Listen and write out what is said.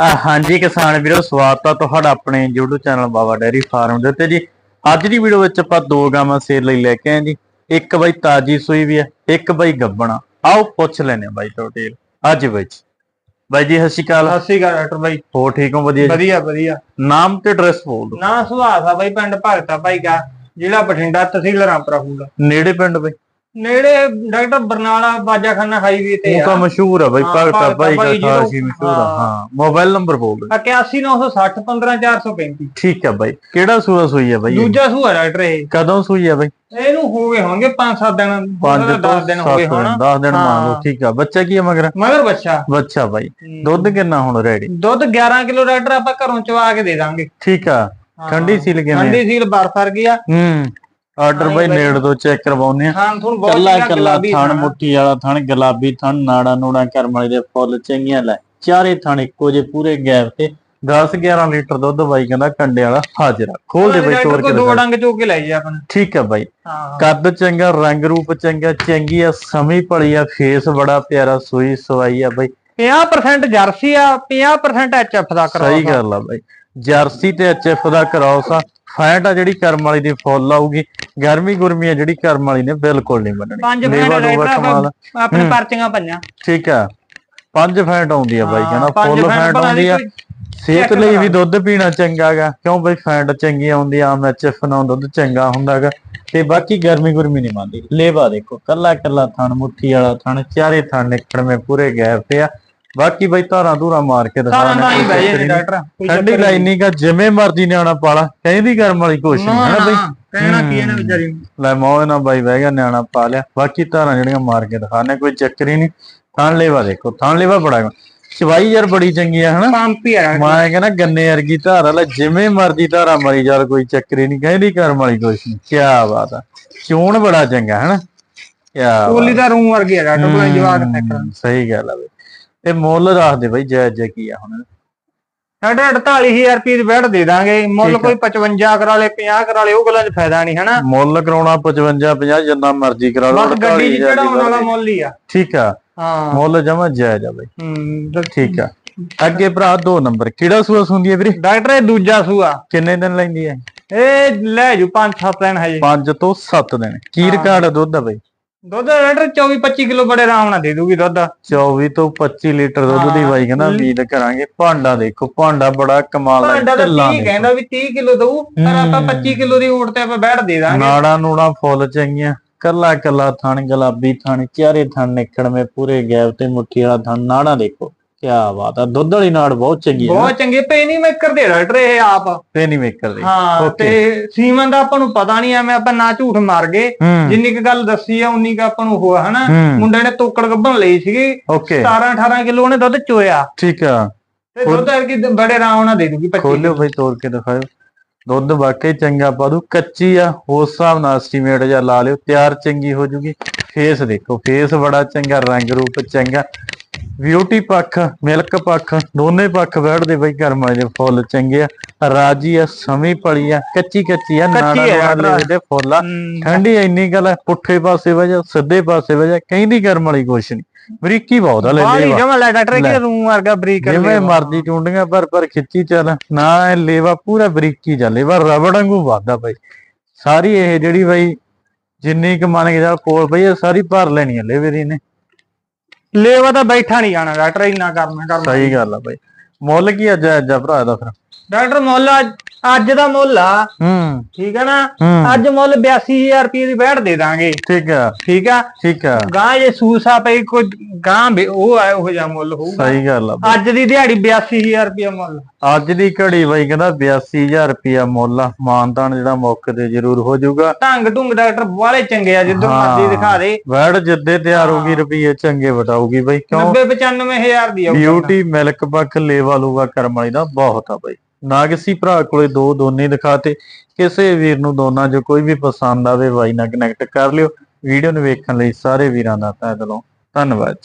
ਹਾਂਜੀ ਕਿਸਾਨ ਵੀਰੋ ਸਵਾਗਤ ਆ ਤੁਹਾਡਾ ਆਪਣੇ YouTube channel Baba dairy farm ਦੇ ਉੱਤੇ ਜੀ। ਅੱਜ ਦੀ ਵੀਡੀਓ ਵਿੱਚ ਆਪਾਂ ਦੋ ਗਾਵਾਂ ਸੇਲ ਲਈ ਲੈ ਕੇ ਆਏ ਜੀ। ਇੱਕ ਬਾਈ ਤਾਜੀ ਸੂਈ ਵੀ ਹੈ ਇੱਕ ਬਾਈ ਗੱਬਣਾ। ਆਓ ਪੁੱਛ ਲੈਨੇ ਆ ਬਾਈ ਟੋਟੇਲ ਅੱਜ ਵਿੱਚ। ਬਾਈ ਜੀ ਸਤਿ ਸ਼੍ਰੀ ਅਕਾਲ। ਸਤਿ ਸ਼੍ਰੀ ਅਕਾਲ ਡਾਕਟਰ ਬਾਈ। ਹੋ ਠੀਕ ਹੋ? ਵਧੀਆ ਜੀ? ਵਧੀਆ ਵਧੀਆ। ਨਾਮ ਤੇ ਐਡਰੈਸ ਬੋਲ ਦਿਓ। ਨਾ ਸੁਭਾਅ ਆ ਬਾਈ ਪਿੰਡ ਭਗਤਾ ਭਾਈ ਕਾ ਜ਼ਿਲ੍ਹਾ ਬਠਿੰਡਾ ਤਹਿਸੀਲ ਰਾਮਪੁਰਾ ਫੂਲ ਨੇੜੇ ਪਿੰਡ ਬਾਈ? ਨੇੜੇ ਡਾਕਟਰ ਬਰਨਾਲਾ ਬਾਜਾਖਾਨਾ ਹਾਈਵੇ ਤੇ ਉਹ ਆ। ਤਾਂ ਮਸ਼ਹੂਰ ਆ ਬਾਈ ਹਾਂ, ਭਗਤਾ ਭਗਤਾ ਬਾਈ ਦਾ ਖਾਸੀ ਮਸ਼ਹੂਰ ਆ। ਹਾਂ। ਹਾਂ ਮੋਬਾਈਲ ਨੰਬਰ ਬੋਲ ਦਿਓ। 81960 15435 ਠੀਕ ਆ ਬਾਈ। ਕਿਹੜਾ ਸੂਆ ਸੂਈ ਆ ਬਾਈ ਇਹ? ਦੂਜਾ ਸੂਆ ਡਾਕਟਰ ਇਹ। ਕਦੋਂ ਸੂਈ ਆ ਬਾਈ? ਇਹਨੂੰ ਹੋ ਗਏ ਹੋਣਗੇ 5-7 ਦਿਨ 5 ਤੋਂ 10 ਦਿਨ ਹੋ 7 ਗਏ ਹੁਣ। 10 ਦਿਨ ਮੰਨ ਲਓ ਹਾਂ। ਠੀਕ ਆ। ਬੱਚਾ ਕੀ ਆ ਮਗਰ? ਮਗਰ ਬੱਚਾ। ਬੱਚਾ ਬਾਈ। ਦੁੱਧ ਕਿੰਨਾ ਹੁਣ ਰੈਡੀ? ਦੁੱਧ 11 ਕਿਲੋ ਡਾਕਟਰ ਆਪਾਂ ਘਰੋਂ ਚਵਾ ਕੇ ਦੇ ਦਾਂਗੇ। ਠੀਕ ਆ। ਹਾਂ। ਠੰਡੀ ਸੀਲ ਕਿਵੇਂ ਆ? ਠੰਡੀ ਸੀਲ ਬਰਫ ਵਰਗੀ ਆ। ਹੂੰ। ਆਰਡਰ ਬਾਈ। ਨੇੜ ਤੋਂ ਚੈੱਕ ਕਰਵਾਉਨੇ ਆ ਹਾਂ ਤੁਹਾਨੂੰ ਬਹੁਤ ਕੱਲਾ ਕੱਲਾ ਥਣ ਥਣ। ਮੁੱਠੀ ਵਾਲਾ ਥਣ ਗੁਲਾਬੀ ਥਣ ਨਾੜਾ ਨੂੜਾ ਕਰਮ ਵਾਲੇ ਦੇ ਫੁੱਲ ਚੰਗੀਆਂ ਲੈ। ਚਾਰੇ ਥਣ ਇੱਕੋ ਜੇ ਪੂਰੇ ਗੈਪ ਤੇ। 10 11 ਲੀਟਰ ਦੁੱਧ ਬਾਈ ਕਹਿੰਦਾ ਕੰਡੇ ਵਾਲਾ ਹਾਜ਼ਰ। ਆ ਖੋਲ ਦੇ ਬਾਈ ਤੋੜ ਕੇ ਦੋ। ਡੰਗ ਚੋ ਕੇ ਲੈ ਜਾ ਆਪਣਾ ਠੀਕ ਆ ਬਾਈ। ਕੱਦ ਚੰਗਾ ਰੰਗ ਰੂਪ ਚੰਗਾ ਚੰਗੀ ਆ ਸਮੀ ਪਲੀ ਆ ਫੇਸ ਬੜਾ ਪਿਆਰਾ ਸੂਈ ਸਵਾਈ ਆ ਬਾਈ। 50% ਜਰਸੀ ਆ 50% ਐਚਐਫ ਦਾ ਕਰਾਓ ਸਹੀ ਗੱਲ ਆ ਬਾਈ। ਜਰਸੀ ਤੇ ਐਚਐਫ ਦਾ ਕਰਾਉਸ ਆ ਫੈਟ ਆ ਜਿਹੜੀ ਕਰਮ ਵਾਲੀ ਦੀ ਫੁੱਲ ਆਊਗੀ। ਗਰਮੀ ਗੁਰਮੀ ਆ ਜਿਹੜੀ ਕਰਮ ਵਾਲੀ ਨੇ ਬਿਲਕੁਲ ਨਹੀਂ ਮੰਨਣੀ। ਪੰਜ ਲੇਵਾ ਲੂਵਾ ਕਮਾਲ ਆਪਣੇ ਹੂੰ। ਪਰਚੀਆਂ ਪਈਆਂ ਠੀਕ ਆ। ਪੰਜ ਫੈਟ ਆਉਂਦੀ ਆ ਬਾਈ ਕਹਿੰਦਾ ਪੰਜ ਫੁੱਲ ਫੈਂਟ ਆਉਂਦੀ ਆ। ਸਿਹਤ ਲਈ ਵੀ। ਦੁੱਧ ਪੀਣਾ ਚੰਗਾਗਾ ਕਿਉਂ ਬਈ ਫੈਟ ਚੰਗੀ ਆਉਂਦੀ ਆ ਐਚਐਫ ਨਾਲ ਦੁੱਧ ਚੰਗਾ ਹੁੰਦਾਗਾ ਤੇ ਬਾਕੀ ਗਰਮੀ ਗੁਰਮੀ ਨਹੀਂ ਮੰਨਦੀ। ਲੇਵਾ ਦੇਖੋ ਕੱਲਾ ਕੱਲਾ ਥਣ ਮੁੱਠੀ ਵਾਲਾ ਥਣ ਚਾਰੇ ਥਣ ਨਿਕੜਵੇਂ ਪੂਰੇ ਗੈਪ ਤੇ ਆ। ਬਾਕੀ ਬਈ ਧਾਰਾਂ ਧੂਰਾ ਮਾਰ ਕੇ ਦਿਖਾ ਸਾਰਾ ਨਾ ਹੀ ਕੋਈ ਬਹਿ ਜੇ ਡਾਕਟਰ ਕੋਈ ਨਹੀਂ। ਠੰਡੀ ਨਹੀਂ। ਲਾਈਨਿੰਗ ਆ ਜਿਵੇਂ ਮਰਜ਼ੀ ਨਿਆਣਾ ਪਾਲਾ ਕਹਿੰਦੀ ਕਰਮ ਵਾਲੀ ਨਹੀਂ ਨਾ ਹੈ ਨਾ ਬਈ ਕਹਿਣਾ ਕੀ ਇਹਨੇ ਵਿਚਾਰੀ ਨੂੰ। ਲੈ ਮੌਜ ਨਾਲ ਬਾਈ ਬਹਿ ਗਿਆ ਨਿਆਣਾ ਪਾ ਲਿਆ। ਬਾਕੀ ਧਾਰਾਂ ਜਿਹੜੀਆਂ ਮਾਰ ਕੇ ਦਿਖਾਣੇ ਕੋਈ ਚੱਕਰ ਹੀ ਨਹੀਂ। ਥਣ ਲੇਵਾ ਦੇਖੋ ਥਣ ਲੇਵਾ ਬੜਾ ਚਵਾਈ ਯਾਰ ਬੜੀ ਚੰਗੀ ਆ ਹਨਾ? ਪੰਪ ਹੀ ਆ। ਮੈਂ ਕਹਿੰਦਾ ਗੰਨੇ ਵਰਗੀ ਧਾਰ ਵਾਲਾ ਜਿਵੇਂ ਮਰਜ਼ੀ ਧਾਰਾ ਮਰੀ ਚੱਲ ਕੋਈ ਚੱਕਰ ਹੀ ਨਹੀਂ ਕਹਿੰਦੀ ਕਰਮ ਵਾਲੀ ਕੁਛ ਨਹੀਂ। ਕੀ ਬਾਤ ਆ। ਚੂਣ ਬੜਾ ਚੰਗਾ ਹਨਾ? ਕੀ ਕੋਲੀ ਦਾ ਰੂਮ ਵਰਗੀ ਆ ਡਾਕਟਰ ਕੋਲ ਜਵਾਕ ਟੱਕਰ ਸਹੀ ਗੱਲ ਆ ਬਈ। ਤੇ ਮੁੱਲ ਦੱਸ ਦੇ ਬਈ ਜੈ ਜੈ ਕੀ ਆ ਹੁਣ। ਸਾਡੇ 48000 ਰੁਪਏ ਦੀ ਬੈਠ ਦੇ ਦਾਂਗੇ। ਮੁੱਲ ਆ। ਕੋਈ 55 ਕਰਾ ਲੇ 50 ਕਰਾ ਲੇ ਉਹ ਗੱਲਾਂ 'ਚ ਫਾਇਦਾ ਨਹੀਂ ਹਨਾ? ਮੁੱਲ ਕਰਾਉਣਾ 55 50 ਜਿੰਨਾ ਮਰਜ਼ੀ ਕਰਾ ਲਓ ਬਸ ਗੱਡੀ 'ਚ 48,000 ਦੀ ਚੜਾਉਣ ਵਾਲਾ ਮੁੱਲ ਹੀ ਆ। ਠੀਕ ਆ। ਹਾਂ। ਮੁੱਲ ਜਮਾ ਜਾਇਜ਼ ਆ ਬਈ। ਹੂੰ ਠੀਕ ਆ। ਅੱਗੇ ਭਰਾ ਦੋ ਨੰਬਰ। ਕਿਹੜਾ ਸੂਆ ਸੁੰਦੀ ਹੈ ਵੀਰੇ? ਡਾਕਟਰ ਇਹ ਦੂਜਾ ਸੂਆ। ਕਿੰਨੇ ਦਿਨ ਲੈਂਦੀ ਹੈ ਇਹ ਲੈ ਜੂ 5-7 ਦਿਨ ਹਜੇ। 5 ਤੋਂ 7 ਦਿਨ। ਕੀ। ਰਿਕਾਰਡ ਆ ਦੁੱਧ ਦਾ ਬਈ? ਦੁੱਧ ਡਾਕਟਰ 24-25 ਕਿਲੋ ਬੜੇ ਆਰਾਮ ਨਾਲ ਦੇ ਦੂਗੀ ਦੁੱਧ 24 ਤੋਂ 25 ਲੀਟਰ ਦੁੱਧ ਦੀ। ਬਾਈ ਕਹਿੰਦਾ ਉਮੀਦ ਕਰਾਂਗੇ ਭਾਂਡਾ ਦੇਖੋ ਭਾਂਡਾ ਬੜਾ ਕਮਾਲ ਦਾ ਭਾਂਡਾ ਤਾਂ ਢਿੱਲਾ 30 ਦੇਖੋ। ਕਹਿੰਦਾ ਵੀ 30 ਕਿਲੋ ਦਊ ਪਰ ਆਪਾਂ ਹੂੰ। 25 ਕਿਲੋ ਦੀ ਊਟ ਤੇ ਆਪਾਂ ਬੈਠ ਦੇ ਦਾਂਗੇ ਨਾੜਾ ਨੂੜਾ ਫੁੱਲ ਚੰਗੀਆਂ ਕੱਲਾ ਕੱਲਾ ਥਣ ਗੁਲਾਬੀ ਥਣ ਚਾਰੇ ਥਣ ਨਿਕੜਵੇਂ ਪੂਰੇ ਗੈਪ ਤੇ ਮੁੱਠੀ ਵਾਲਾ ਥਣ ਨਾੜਾ ਦੇਖੋ ਕੀ ਬਾਤ ਆ ਦੁੱਧ ਵਾਲੀ ਨਾੜ ਬਹੁਤ ਚੰਗੀ ਹੈ ਬਹੁਤ ਚੰਗੇ ਪੇ ਨਹੀਂ ਮੇਕਰ ਦੇ ਡਾਕਟਰ ਇਹ ਆਪ। ਤੇ ਨਹੀਂ ਮੇਕਰ ਦੀ। ਹਾਂ. ਤੇ ਸੀਮਨ ਦਾ ਆਪਾਂ ਨੂੰ ਪਤਾ ਨਹੀਂ ਐਵੇਂ ਆਪਾਂ ਨਾ ਝੂਠ ਮਾਰ ਗਏ। ਜਿੰਨੀ ਕੁ ਗੱਲ ਦੱਸੀ ਆ ਉਨੀ ਕੁ ਆਪਾਂ ਨੂੰ ਹੋਆ ਹਨਾ। ਮੁੰਡੇ ਨੇ ਤੋਕੜ ਗੱਭਣ ਲਈ ਸੀਗੀ। ਓਕੇ। 17 18 ਕਿਲੋ ਉਹਨੇ ਦੁੱਧ ਚੋਇਆ। ਠੀਕ ਆ। ਤੇ ਦੁੱਧ ਅਰਕੀ ਬੜੇ ਆਰਾਮ ਨਾਲ ਦੇ ਦੂਗੀ 25 ਖੋਲਿਓ ਬਈ ਤੋੜ ਕੇ ਦਿਖਾਓ ਦੁੱਧ ਵਾਕਈ ਚੰਗਾ ਪਾ ਦੂ। ਕੱਚੀ ਆ ਉਸ ਹਿਸਾਬ ਨਾਲ ਐਸਟੀਮੇਟ ਜਾਂ ਲਾ ਲਿਓ। ਤਿਆਰ ਚੰਗੀ ਹੋ ਜੂਗੀ। ਫੇਸ ਦੇਖੋ ਫੇਸ ਬੜਾ ਚੰਗਾ ਰੰਗ ਰੂਪ ਚੰਗਾ। ਬਿਊਟੀ ਪੱਖ ਮਿਲਕ ਪੱਖ ਦੋਨੇ ਪੱਖ ਬੈਠਦੇ ਬਈ ਕਰਮਾਂ ਦੇ ਫੁੱਲ ਚੰਗੇ ਆ। ਰਾਜੀ ਆ ਸਮੀ ਪਲੀ ਆ ਕੱਚੀ ਕੱਚੀ ਆ ਨਾੜਾ ਯਾਰ। ਦੇ ਫੁੱਲ ਆ। ਠੰਡੀ ਇੰਨੀ ਗੱਲ ਆ, ਪੁੱਠੇ ਪਾਸੇ ਵਜਾ ਸਿੱਧੇ ਪਾਸੇ ਵਜਾ ਕਹਿੰਦੀ ਕਰਮ ਵਾਲੀ ਕੁਛ ਨਹੀਂ ਬਰੀਕੀ ਬਹੁਤ ਆ ਲੈ ਜਮਾ ਲੈ ਡਾਕਟਰ ਲੈ। ਕਿ ਰੂਮ ਵਰਗਾ ਬਰੀਕ ਕਰ ਜਿਵੇਂ ਮਰਜ਼ੀ ਟੁੰਡੀਆਂ ਪਰ ਪਰ ਖਿੱਚੀ ਚੱਲ ਨਾ ਇਹ ਲੇਵਾ ਪੂਰਾ ਬਰੀਕੀ ਚੱਲ ਲੇਵਾ ਰਬੜ ਵਾਂਗੂ ਵਾਦਾ ਬਈ। ਸਾਰੀ ਇਹ ਜਿਹੜੀ ਬਈ ਜਿੰਨੀ ਕੁ ਮੰਨ ਕੇ ਚੱਲ ਕੋਲ ਬਈ ਇਹ ਸਾਰੀ ਭਰ ਲੈਣੀ ਆ ਲੇਵੇ ਦੀ ਨੇ ਲੇਵਾ ਤਾਂ ਬੈਠਾ ਨਹੀਂ ਜਾਣਾ ਡਾਕਟਰ ਇੰਨਾ ਕਰਨਾ ਕਰਨਾ। ਸਹੀ ਗੱਲ ਆ ਬਈ। ਮੁੱਲ ਕੀ ਅੱਜ ਅੱਜ ਭਰਾ ਦਾ ਫਿਰ? ਡਾਕਟਰ ਮੁੱਲ ਅੱਜ- ਦਾ ਮੁੱਲ ਆ। ਹੂੰ। ਠੀਕ ਹੈ ਨਾ? ਅੱਜ ਮੁੱਲ 82000 ਰੁਪਏ ਦੀ ਬੈਠ ਦੇ ਦਾਂਗੇ। ਠੀਕ ਆ। ਠੀਕ ਆ? ਠੀਕ ਆ। ਗਾਂ ਜੇ ਸੂਸਾ ਪਈ ਕੋਈ ਗਾਂ ਉਹ ਆਏ ਉਹ ਜਿਹਾ ਮੁੱਲ ਹੋਊਗਾ। ਸਹੀ ਗੱਲ ਆ। ਅੱਜ ਦੀ ਦਿਹਾੜੀ 82000 ਰੁਪਏ ਮੁੱਲ। ਅੱਜ ਦੀ ਘੜੀ ਬਈ ਕਹਿੰਦਾ 82000 ਰੁਪਿਆ ਮੁੱਲ ਆ। ਮਾਨਤਾਨ ਜਿਹੜਾ ਮੌਕੇ ਤੇ ਜ਼ਰੂਰ ਹੋ ਜਾਊਗਾ। ਢੰਗ ਢੁੰਗ ਡਾਕਟਰ ਬਾਲੇ ਚੰਗੇ ਆ ਜਿੱਦੋਂ। ਮਰਜ਼ੀ ਦਿਖਾ ਦੇ। ਵੈੜ ਜਿੱਦੇ ਤਿਆਰ ਹੋਗੀ ਰੁਪਏ ਚੰਗੇ ਵਟਾਊਗੀ ਬਈ। ਕਿਉਂ? 90 95000 ਦੀ ਆਊ ਬਿਊਟੀ ਮਿਲਕ ਪੱਖ ਲੇਵਾ ਲੂਗਾ ਕਰਮ ਵਾਲੀ ਦਾ ਬਹੁਤ ਆ ਬਈ। ਨਾ ਕਿਸੇ ਭਰਾ ਕੋਲੇ ਦੋ ਦੋਨੇ ਦਿਖਾਤੇ ਕਿਸੇ ਵੀਰ ਨੂੰ ਦੋਨਾਂ ਜੋ ਕੋਈ ਵੀ ਪਸੰਦ ਆਵੇ ਬਾਈ ਨਾਲ ਕਨੈਕਟ ਕਰ ਲਿਓ। ਵੀਡੀਓ ਨੂੰ ਵੇਖਣ ਲਈ ਸਾਰੇ ਵੀਰਾਂ ਦਾ ਤਹਿ ਦਿਲੋਂ। ਧੰਨਵਾਦ